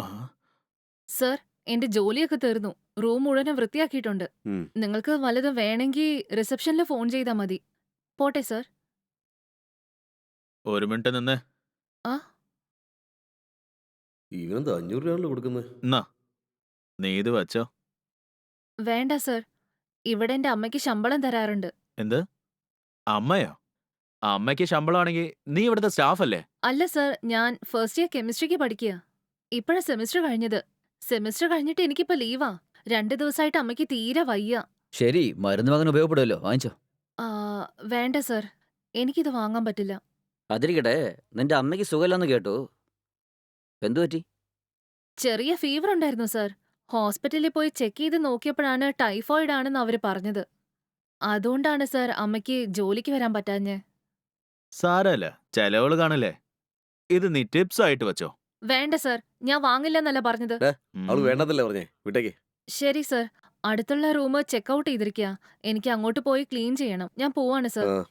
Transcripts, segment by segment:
ആ, സർ എന്റെ ജോലിയൊക്കെ തീർന്നു. റൂം മുഴുവനും വൃത്തിയാക്കിയിട്ടുണ്ട്. ഉം. നിങ്ങൾക്ക് വല്ലതും വേണമെങ്കിൽ റിസപ്ഷനിൽ ഫോൺ ചെയ്താൽ മതി. പോട്ടെ സർ. ഒരു മിനിറ്റ് നിന്നേ. ആ? ഇവനെന്താ അഞ്ഞൂറ് രൂപയാണല്ലോ കൊടുക്കുന്നത്? എന്നാ നീ ഇത് വച്ചോ. വേണ്ട സർ. ഇവിടെ എന്റെ അമ്മയ്ക്ക് ശമ്പളം തരാറുണ്ട്. എന്ത്? അമ്മയോ? അമ്മയ്ക്ക് ശമ്പളമാണെങ്കിൽ നീ ഇവിടുത്തെ സ്റ്റാഫല്ലേ? അല്ല സർ ഞാൻ ഫസ്റ്റ് ഇയർ കെമിസ്ട്രിക്ക് പഠിക്കുക ഇപ്പോഴാ സെമിസ്റ്റർ കഴിഞ്ഞത്. സെമിസ്റ്റർ കഴിഞ്ഞിട്ട് എനിക്കിപ്പോ ലീവാ. രണ്ടു ദിവസമായിട്ട് അമ്മയ്ക്ക് തീരെ വയ്യ. ശരി മരുന്ന് വാങ്ങാൻ ഉപയോഗപ്പെടുമല്ലോ വാങ്ങിച്ചോ. ആ, വേണ്ട സർ. എനിക്കിത് വാങ്ങാൻ പറ്റില്ല. അതിരിക്കട്ടെ നിന്റെ അമ്മയ്ക്ക് സുഖമില്ലെന്ന് കേട്ടു. എന്തു പറ്റി? ചെറിയ ഫീവർ ഉണ്ടായിരുന്നു സർ. ഹോസ്പിറ്റലിൽ പോയി ചെക്ക് ചെയ്ത് നോക്കിയപ്പോഴാണ് ടൈഫോയിഡ് ആണെന്ന് അവർ പറഞ്ഞത്. അതുകൊണ്ടാണ് സർ അമ്മയ്ക്ക് ജോലിക്ക് വരാൻ പറ്റാഞ്ഞ്. സാരല്ല ചെലവുകൾ കാണല്ലേ. ഇത് നീ ടിപ്സ് ആയിട്ട് വെച്ചോ. വേണ്ട സർ ഞാൻ വാങ്ങില്ലെന്നല്ല പറഞ്ഞത്. വേണ്ടതല്ലേ അവൾ പറഞ്ഞേ വിട്ടേക്ക്. ശരി സർ അടുത്തുള്ള റൂം ചെക്ക് ഔട്ട് ചെയ്തിരിക്കുക എനിക്ക് അങ്ങോട്ട് പോയി ക്ലീൻ ചെയ്യണം. ഞാൻ പോവാണ് സർ. ആ.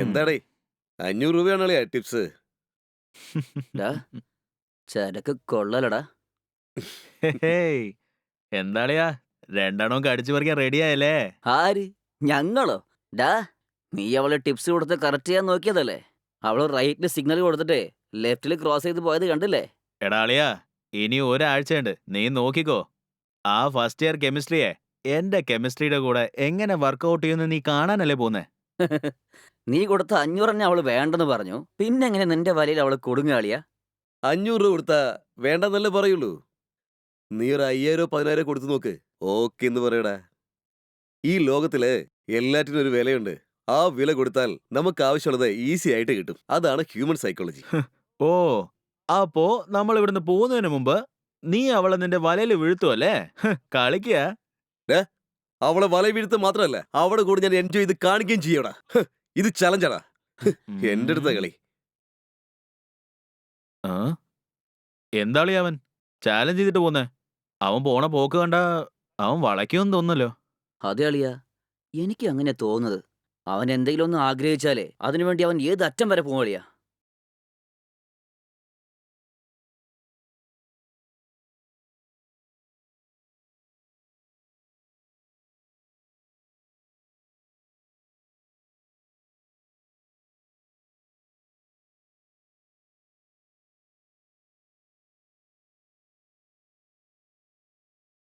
എന്താടേ അഞ്ഞൂറ് രൂപയാണല്ലേ ടിപ്സ്? ഡാ ചരക്ക് കൊള്ളലടാ. എന്താളിയാ? രണ്ടെണ്ണം കടിച്ചു പറിക്കാൻ റെഡിയായല്ലേ ആര്? ഞങ്ങളോ? ഡാ നീ അവളെ ടിപ്സ് കൊടുത്ത് കറക്റ്റ് ചെയ്യാൻ നോക്കിയതല്ലേ? അവൾ റൈറ്റിൽ സിഗ്നൽ കൊടുത്തിട്ട് ലെഫ്റ്റിൽ ക്രോസ് ചെയ്ത് പോയത് കണ്ടില്ലേ? എടാളിയാ ഇനി ഒരാഴ്ചയുണ്ട്. നീ നോക്കിക്കോ. ആ ഫസ്റ്റ് ഇയർ കെമിസ്ട്രിയെ എന്റെ കെമിസ്ട്രിയുടെ കൂടെ എങ്ങനെ വർക്കൗട്ട് ചെയ്യുന്ന നീ കാണാനല്ലേ പോന്നെ? നീ കൊടുത്ത അഞ്ഞൂറെന്നെ അവൾ വേണ്ടെന്ന് പറഞ്ഞു. പിന്നെ എങ്ങനെ നിന്റെ വലയിൽ അവൾ കൊടുങ്ങാളിയാ അഞ്ഞൂറ് രൂപ കൊടുത്താ വേണ്ടെന്നല്ലേ പറയുള്ളൂ. നീ ഒരു അയ്യായിരോ പതിനായിരോ കൊടുത്തു നോക്ക്. ഓക്കെ എന്ന് പറയടാ. ഈ ലോകത്തിൽ എല്ലാറ്റിനും ഒരു വിലയുണ്ട്. ആ വില കൊടുത്താൽ നമുക്ക് ആവശ്യമുള്ളത് ഈസി ആയിട്ട് കിട്ടും. അതാണ് ഹ്യൂമൻ സൈക്കോളജി. ഓ അപ്പോ നമ്മൾ ഇവിടുന്ന് പോകുന്നതിന് മുമ്പ് നീ അവളെ നിന്റെ വലയിൽ വീഴ്ത്തുവല്ലേ അല്ലേ? കളിക്കുക അവളെ വല വീഴ്ത്ത മാത്രമല്ല അവളെ കൂടെ ഞാൻ എൻജോയ് ചെയ്ത് കാണിക്കുകയും ചെയ്യടാ. ഇത് ചലഞ്ചടാ എന്റെ അടുത്ത കളി. ആ? എന്താളി അവൻ ചാലഞ്ച് ചെയ്തിട്ട് പോന്നെ? അവൻ പോണ പോക്ക് കണ്ട അവൻ വളയ്ക്കുമെന്ന് തോന്നല്ലോ അതെ അളിയ എനിക്ക് അങ്ങനെ തോന്നുന്നത് അവൻ എന്തെങ്കിലും ഒന്ന് ആഗ്രഹിച്ചാലേ അതിനുവേണ്ടി അവൻ ഏത് അറ്റം വരെ പോവളിയാ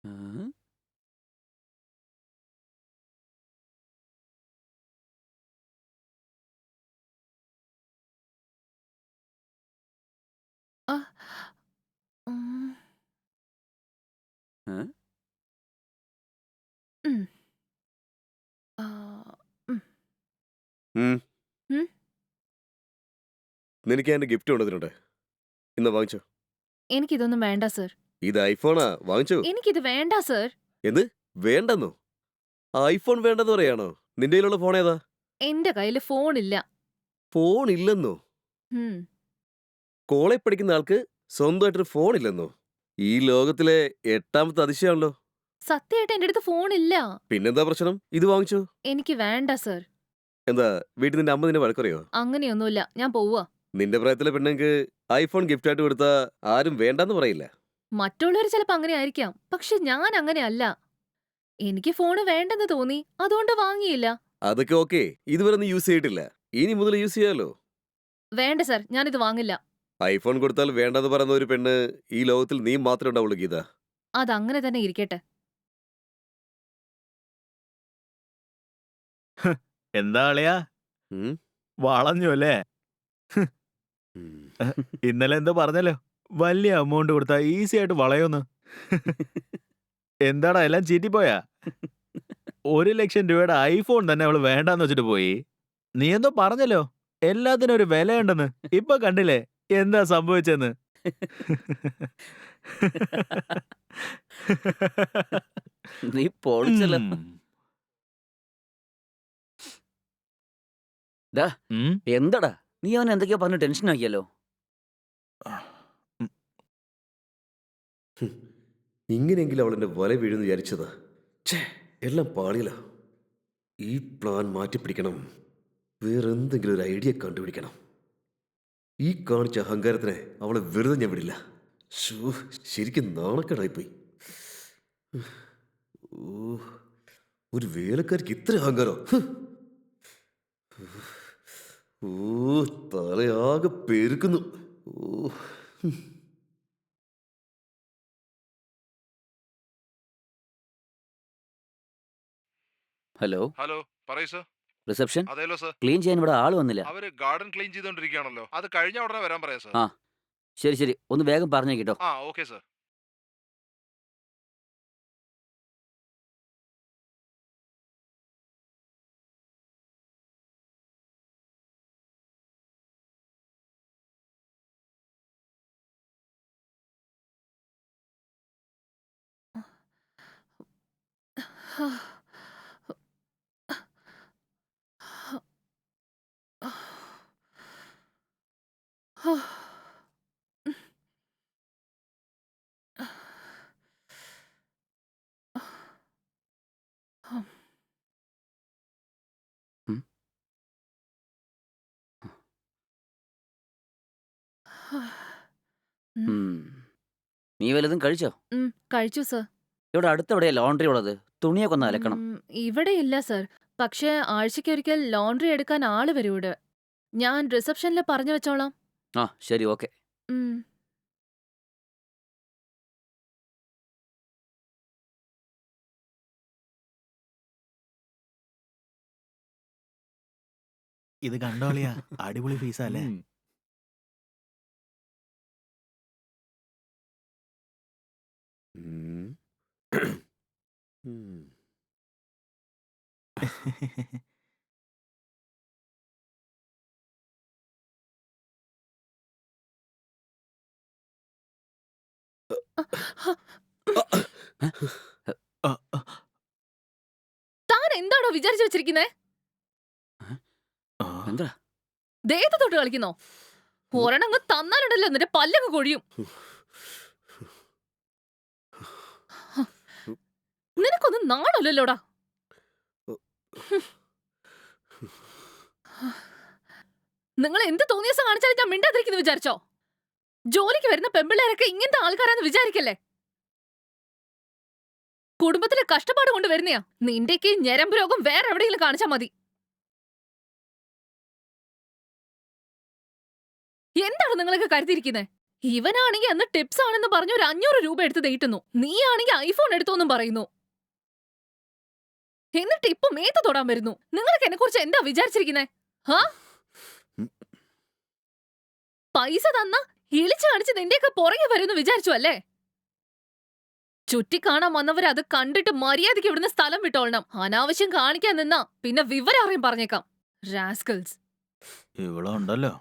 ഉം. ഉം. ഏ? ഉം. ആ, ഉം. ഉം. ഉം? നിനക്ക് എന്റെ ഗിഫ്റ്റ് കൊണ്ടുവന്നിട്ടുണ്ട്. ഇന്ന് വാങ്ങിച്ചോ. എനിക്കിതൊന്നും വേണ്ട സർ. ഇത് ഐഫോണാ. വാങ്ങിച്ചോ. ഇത് വേണ്ട സർ. എന്ത്? വേണ്ടെന്നോ? ഐഫോൺ വേണ്ടെന്ന് പറയാണോ? നിന്റെ കയ്യിലുള്ള ഫോൺ ഏതാ? എന്റെ കയ്യിൽ ഇല്ല ഫോൺ ഇല്ലെന്നോ ഉം. കോളേജ് പഠിക്കുന്ന ആൾക്ക് സ്വന്തമായിട്ടൊരു ഫോൺ ഇല്ലെന്നോ ഈ ലോകത്തിലെ എട്ടാമത്തെ അതിശയാണല്ലോ. സത്യമായിട്ട് എന്റെ അടുത്ത് ഫോൺ ഇല്ല പിന്നെന്താ പ്രശ്നം? ഇത് വാങ്ങിച്ചു? എനിക്ക് വേണ്ട സർ. എന്താ വീട്ടിൽ നിന്റെ അമ്മ നിന്നെ വഴക്കറിയോ? അങ്ങനെയൊന്നുമില്ല. ഞാൻ പോവാ നിന്റെ പ്രായത്തിലെ പെണ്ണുങ്ങൾക്ക് ഐഫോൺ ഗിഫ്റ്റ് ആയിട്ട് കൊടുത്താ ആരും വേണ്ടെന്ന് പറയില്ല. മറ്റുള്ളവർ ചിലപ്പോ അങ്ങനെ ആയിരിക്കാം. പക്ഷെ ഞാൻ അങ്ങനെയല്ല എനിക്ക് ഫോണ് വേണ്ടെന്ന് തോന്നി. അതുകൊണ്ട് വാങ്ങിയില്ല. അതൊക്കെ ഓക്കെ. ഇതുവരെ നീ യൂസ് ചെയ്തിട്ടില്ല. ഇനി മുതൽ യൂസ് ചെയ്യാലോ? വേണ്ട സർ. ഞാനിത് വാങ്ങില്ല. ഐഫോൺ കൊടുത്താൽ വേണ്ടെന്ന് പറയുന്ന ഒരു പെണ്ണ് ഈ ലോകത്തിൽ നീ മാത്രമേ ഉണ്ടാവുള്ളൂ ഗീത. അതങ്ങനെ തന്നെ ഇരിക്കട്ടെ. എന്താ അളിയാ? ഉം? വളഞ്ഞു അല്ലേ? ഉം. ഇന്നലെ എന്തോ പറഞ്ഞല്ലോ? വലിയ എമൗണ്ട് കൊടുത്താ ഈസി ആയിട്ട് വളയൊന്ന്. എന്താടാ എല്ലാം ചീറ്റിപ്പോയാ? ഒരു ലക്ഷം രൂപയുടെ ഐഫോൺ തന്നെ അവൾ വേണ്ടാന്ന് വെച്ചിട്ട് പോയി. നീ എന്തോ പറഞ്ഞല്ലോ? എല്ലാത്തിനും ഒരു വിലയുണ്ടെന്ന്. ഇപ്പൊ കണ്ടില്ലേ? എന്താ സംഭവിച്ചെന്ന്? നീ പൊളിച്ചല്ലോ. ഉം. ദാ. ഉം? എന്തടാ? നീ അവൻ എന്തൊക്കെയോ പറഞ്ഞ് ടെൻഷൻ ആക്കിയല്ലോ. ഇങ്ങനെയെങ്കിലും അവൾ എന്റെ വല വീഴുന്നു വിചാരിച്ചതാ. ഛേ എല്ലാം പാളിയില്ല ഈ പ്ലാൻ മാറ്റിപ്പിടിക്കണം. വേറെന്തെങ്കിലും ഒരു ഐഡിയ കണ്ടുപിടിക്കണം. ഈ കാണിച്ച അഹങ്കാരത്തിനെ അവളെ വെറുതെ ഞാൻ വിടില്ല. ഷൂ ശരിക്കും നാണക്കേടായിപ്പോയി. ഓ ഒരു വേലക്കാരിക്ക് ഇത്ര അഹങ്കാരോ. ഓ തലയാകെ പെരുക്കുന്നു. ഓ ഹലോ? ഹലോ പറയൂ സർ. റിസപ്ഷൻ? അതേലോ സർ. ക്ലീൻ ചെയ്യാൻ ഇവിടെ ആൾ വന്നില്ല. അവർ ഗാർഡൻ ക്ലീൻ ചെയ്തോണ്ടിരിക്കുകയാണല്ലോ. അത് കഴിഞ്ഞ ഉടനെ വരാൻ പറയാം സർ. ആ. ശരി ശരി. ഒന്ന് വേഗം പറഞ്ഞു കേട്ടോ ആ ഓക്കെ സർ. ഉം. നീ വല്ലതും കഴിച്ചോ? കഴിച്ചു സർ. ഇവിടെ അടുത്തെവിടെയാ ലോണ്ടറി ഉള്ളത്? തുണിയൊക്കെ ഒന്ന് അലക്കണം. ഇവിടെ ഇല്ല സർ. പക്ഷേ ആഴ്ചയ്ക്കൊരിക്കൽ ലോണ്ടറി എടുക്കാൻ ആൾ വരൂടെ ഞാൻ റിസപ്ഷനിൽ പറഞ്ഞു വെച്ചോളാം. ആ ശരി ഓക്കെ. ഇത് കണ്ടോളിയാ അടിപൊളി ഫീസ് അല്ലേ? ഫീസാ താൻ എന്താണോ വിചാരിച്ചു വെച്ചിരിക്കുന്നേ. എന്താ? ദേഹത്ത് തൊട്ട് കളിക്കുന്നോ? ഒരെണ്ണങ്ങ് തന്നാലുണ്ടല്ലോ എന്നിട്ട് പല്ലങ്ങ് കൊഴിയും. നിനക്കൊന്നും നാണല്ലോ നിങ്ങൾ എന്ത് തോന്നിയ കാണിച്ചാലും ഞാൻ മിണ്ടാതിരിക്കുന്നു വിചാരിച്ചോ? ജോലിക്ക് വരുന്ന പെമ്പിള്ളേരൊക്കെ ഇങ്ങനത്തെ ആൾക്കാരാന്ന് വിചാരിക്കല്ലേ? കുടുംബത്തിലെ കഷ്ടപ്പാട് കൊണ്ട് വരുന്നയാ. നിന്റെയൊക്കെ ഞരമ്പ് രോഗം വേറെ എവിടെയെങ്കിലും കാണിച്ചാ മതി. എന്താണ് നിങ്ങളൊക്കെ കരുതിയിരിക്കുന്നത് ഇവനാണെങ്കിൽ അന്ന് ടിപ്സ് ആണെന്ന് പറഞ്ഞ് ഒരു അഞ്ഞൂറ് രൂപ എടുത്ത് തീട്ടുന്നു നീ ആണെങ്കിൽ ഐഫോൺ എടുത്തോന്നും പറയുന്നു. എന്നിട്ട് ഇപ്പൊ മേത്ത് തൊടാൻ വരുന്നു? നിങ്ങൾക്ക് എന്നെ കുറിച്ച് എന്താ വിചാരിച്ചിരിക്കുന്നേ? പൈസ തന്ന ഇളിച്ചു കാണിച്ച് നിന്റെയൊക്കെ പുറകെ വരുമെന്ന് വിചാരിച്ചു അല്ലേ? ചുറ്റിക്കാണാൻ വന്നവർ അത് കണ്ടിട്ട് മര്യാദയ്ക്ക് ഇവിടുന്ന് സ്ഥലം വിട്ടോളണം. അനാവശ്യം കാണിക്കാൻ നിന്നാ പിന്നെ വിവരം അറിയാൻ പറഞ്ഞേക്കാം. റാസ്കൽസ്. ഇവിടെ ഉണ്ടല്ലോ.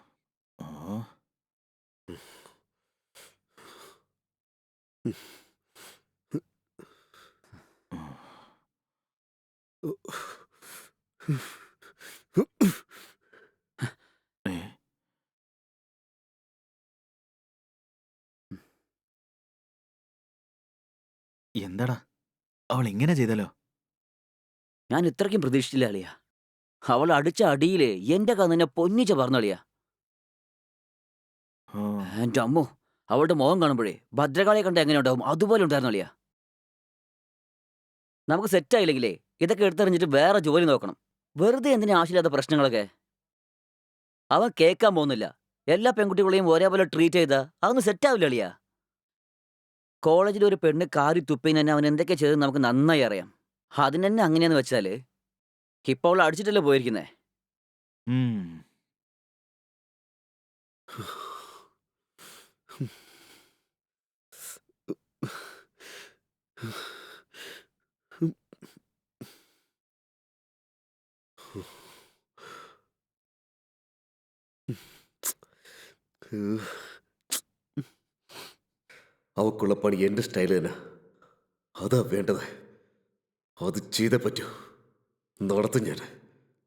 എന്താടാ? അവൾ ഇങ്ങനെ ചെയ്തല്ലോ ഞാൻ ഇത്രയ്ക്കും പ്രതീക്ഷിച്ചില്ല അളിയ. അവൾ അടിച്ച അടിയിൽ എന്റെ കന്നിനെ പൊന്നിച്ച പറഞ്ഞളിയ എന്റെ അമ്മോ അവളുടെ മുഖം കാണുമ്പോഴേ ഭദ്രകാളിയെ കണ്ട എങ്ങനെ ഉണ്ടാവും? അതുപോലെ ഉണ്ടായിരുന്നു അളിയ. നമുക്ക് സെറ്റായില്ലെങ്കിലേ ഇതൊക്കെ എടുത്തെറിഞ്ഞിട്ട് വേറെ ജോലി നോക്കണം. വെറുതെ എന്തിനാ ആവശ്യമില്ലാത്ത പ്രശ്നങ്ങളൊക്കെ? അവൻ കേൾക്കാൻ പോകുന്നില്ല. എല്ലാ പെൺകുട്ടികളെയും ഒരേപോലെ ട്രീറ്റ് ചെയ്താ? അതൊന്നും സെറ്റാവില്ല അളിയ. കോളേജിൽ ഒരു പെണ്ണ് കാറി തുപ്പിന് തന്നെ അവൻ എന്തൊക്കെ ചെയ്തെന്ന് നമുക്ക് നന്നായി അറിയാം അതിന് തന്നെ അങ്ങനെയാന്ന് വെച്ചാൽ ഇപ്പൊ അവൾ അടിച്ചിട്ടല്ലേ പോയിരിക്കുന്നേ ഉം. അവക്കുള്ള പണി എന്റെ സ്റ്റൈൽ തന്നെ. അതാ വേണ്ടത്. അത് ചെയ്തേ പറ്റൂ. നടത്തും ഞാൻ.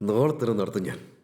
നാളെ തന്നെ നടത്തും ഞാൻ.